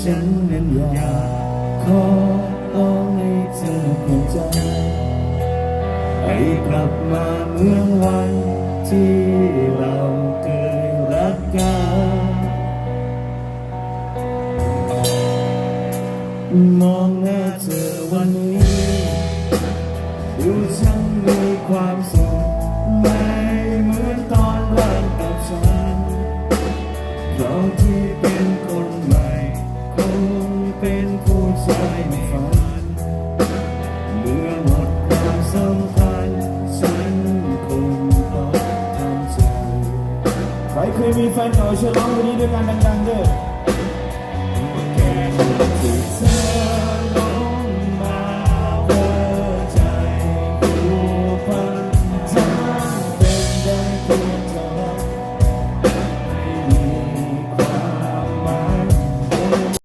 ฉันนั้นอยากขอร้องให้เธอเปลี่ยนใจให้กลับมาเมื่อวันที่เราเคยรักกันมองหน้าเธอวันนี้ดูฉันมีความสุขไม่เหมือนตอนรักกับฉันเราที่เป็นคนใหม่ำคัญสังคงต้องทำสิ่งใครเคยมีแฟนเก่าเชิญร้องวันนี้ด้วยการดังๆด้วย